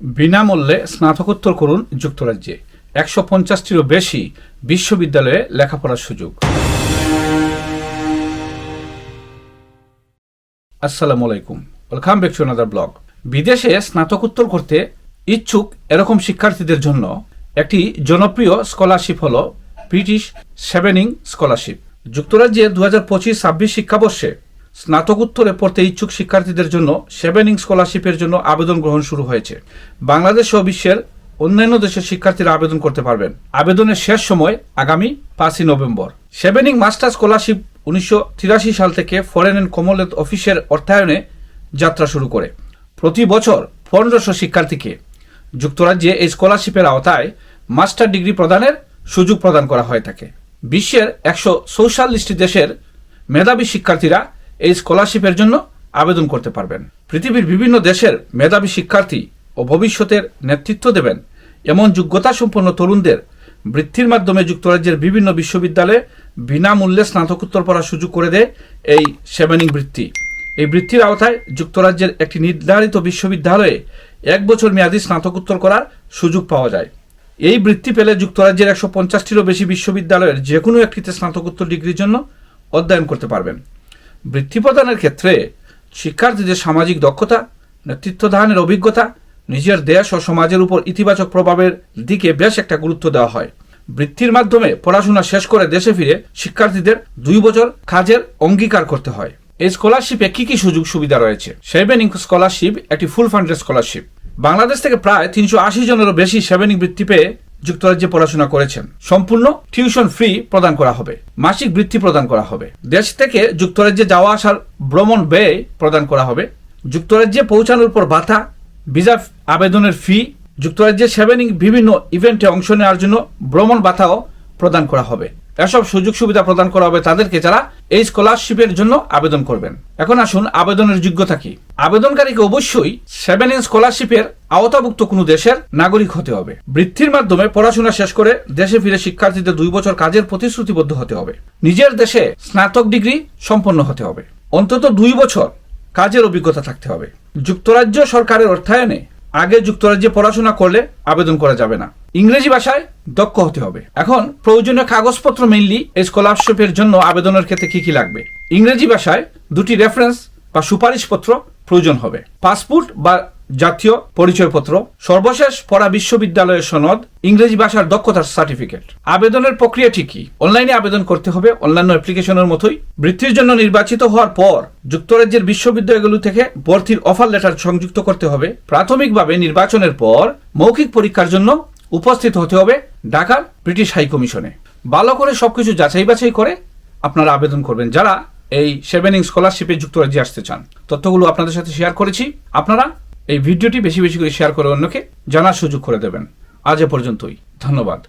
বিনামূল্যে স্নাতকোত্তর করুন যুক্তরাজ্যে। একশো পঞ্চাশটিরও বেশি বিশ্ববিদ্যালয়ে লেখাপড়ার সুযোগ। আসসালামু আলাইকুম। Welcome back to another blog. বিদেশে স্নাতকোত্তর করতে ইচ্ছুক এরকম শিক্ষার্থীদের জন্য একটি জনপ্রিয় স্কলারশিপ হল ব্রিটিশ সেভেনিং স্কলারশিপ। যুক্তরাজ্যে দু হাজার পঁচিশ ছাব্বিশ শিক্ষাবর্ষে স্নাতকোত্তরে পড়তে ইচ্ছুক শিক্ষার্থীদের জন্য সেভেনিং স্কলারশিপের জন্য আবেদন গ্রহণ শুরু হয়েছে। বাংলাদেশ ও বিশ্বের অন্যান্য দেশের শিক্ষার্থীরা আবেদন করতে পারবেন। আবেদনের শেষ সময় আগামী পাঁচই নভেম্বর। সেভেনিং মাস্টার স্কলারশিপ উনিশশো তিরাশি সাল থেকে ফরেন অ্যান্ড কমনওয়েলথ অফিসের অর্থায়নে যাত্রা শুরু করে। প্রতি বছর পনেরোশো শিক্ষার্থীকে যুক্তরাজ্যে এই স্কলারশিপের আওতায় মাস্টার ডিগ্রি প্রদানের সুযোগ প্রদান করা হয়ে থাকে। বিশ্বের একশো চৌষাল্লিশটি দেশের মেধাবী শিক্ষার্থীরা এই স্কলারশিপের জন্য আবেদন করতে পারবেন। পৃথিবীর বিভিন্ন দেশের মেধাবী শিক্ষার্থী ও ভবিষ্যতের নেতৃত্ব দেবেন। এমন যোগ্যতা সম্পন্ন তরুণদের বৃত্তির মাধ্যমে যুক্তরাজ্যের বিভিন্ন বিশ্ববিদ্যালয়ে বিনামূল্যে স্নাতকোত্তর পড়ার সুযোগ করে দেয় এই সেভেনিং বৃত্তি। এই বৃত্তির আওতায় যুক্তরাজ্যের একটি নির্ধারিত বিশ্ববিদ্যালয়ে এক বছর মেয়াদী স্নাতকোত্তর করার সুযোগ পাওয়া যায়। এই বৃত্তি পেলে যুক্তরাজ্যের একশো পঞ্চাশটিরও বেশি বিশ্ববিদ্যালয়ের যে কোনো একটিতে স্নাতকোত্তর ডিগ্রির জন্য অধ্যয়ন করতে পারবেন। বৃত্তি প্রদানের ক্ষেত্রে শিক্ষার্থীদের সামাজিক দক্ষতা নেতৃত্ব দানের অভিজ্ঞতা, নিজের দেশ ও সমাজের উপর ইতিবাচক প্রভাবের দিকে বেশ একটা গুরুত্ব দেওয়া হয়। বৃত্তির মাধ্যমে পড়াশোনা শেষ করে দেশে ফিরে শিক্ষার্থীদের দুই বছর কাজের অঙ্গীকার করতে হয়। এই স্কলারশিপে কি কি সুযোগ সুবিধা রয়েছে? সেভেনিং স্কলারশিপ একটি ফুল ফান্ডেড স্কলারশিপ বাংলাদেশ থেকে প্রায় তিনশো আশি জনেরও বেশি সেভেনিং বৃত্তি পেয়ে যুক্তরাজ্যে পড়াশোনা করেছেন। সম্পূর্ণ টিউশন ফ্রি প্রদান করা হবে। মাসিক বৃত্তি প্রদান করা হবে। দেশ থেকে যুক্তরাজ্যে যাওয়া আসার ভ্রমণ ব্যয় প্রদান করা হবে। যুক্তরাজ্যে পৌঁছানোর পর ভাতা, ভিসা আবেদনের ফি, যুক্তরাজ্যে সেভেনিং বিভিন্ন ইভেন্টে অংশ নেওয়ার জন্য ভ্রমণ ভাতাও প্রদান করা হবে। এসব সুযোগ সুবিধা প্রদান করা হবে তাদেরকে যারা এই স্কলারশিপের জন্য আবেদন করবেন। এখন আসুন আবেদনের যোগ্যতা কি? আবেদনকারীকে অবশ্যই সেভেন ইন স্কলারশিপের আওতাভুক্ত কোনো দেশের নাগরিক হতে হবে। বৃত্তির মাধ্যমে পড়াশোনা শেষ করে দেশে ফিরে শিক্ষার্থীদের দুই বছর কাজের প্রতিশ্রুতিবদ্ধ হতে হবে। নিজের দেশে স্নাতক ডিগ্রি সম্পন্ন হতে হবে। অন্তত দুই বছর কাজের অভিজ্ঞতা থাকতে হবে। যুক্তরাজ্য সরকারের অর্থায়নে আগে যুক্তরাজ্যে পড়াশোনা করলে আবেদন করা যাবে না। ইংরেজি ভাষায় দক্ষ হতে হবে। এখন প্রয়োজনীয় কাগজপত্র মেইনলি এই স্কলারশিপের জন্য আবেদনের ক্ষেত্রে কি কি লাগবে? ইংরেজি ভাষায় দুটি রেফারেন্স বা সুপারিশপত্র প্রয়োজন হবে। পাসপোর্ট বা জাতীয় পরিচয়পত্র, সর্বশেষ পড়া বিশ্ববিদ্যালয়ের সনদ, ইংরেজি ভাষার দক্ষতার সার্টিফিকেট আবেদনের প্রক্রিয়াটি কি? অনলাইনে আবেদন করতে হবে, অন্যান্য অ্যাপ্লিকেশনের মতোই। বৃত্তির জন্য নির্বাচিত হওয়ার পর যুক্তরাজ্যের বিশ্ববিদ্যালয়গুলো থেকে ভর্তির অফার লেটার সংযুক্ত করতে হবে। প্রাথমিকভাবে নির্বাচনের পর মৌখিক পরীক্ষার জন্য উপস্থিত হতে হবে ঢাকার ব্রিটিশ হাই কমিশনে। ভালো করে সবকিছু যাচাই বাছাই করে আপনারা আবেদন করবেন। যারা এই সেভেনিং স্কলারশিপে যুক্তরাজ্যে আসতে চান, তথ্যগুলো আপনাদের সাথে শেয়ার করেছি। আপনারা এই ভিডিওটি বেশি বেশি করে শেয়ার করে অন্যকে জানার সুযোগ করে দেবেন। আজ এ পর্যন্তই। ধন্যবাদ।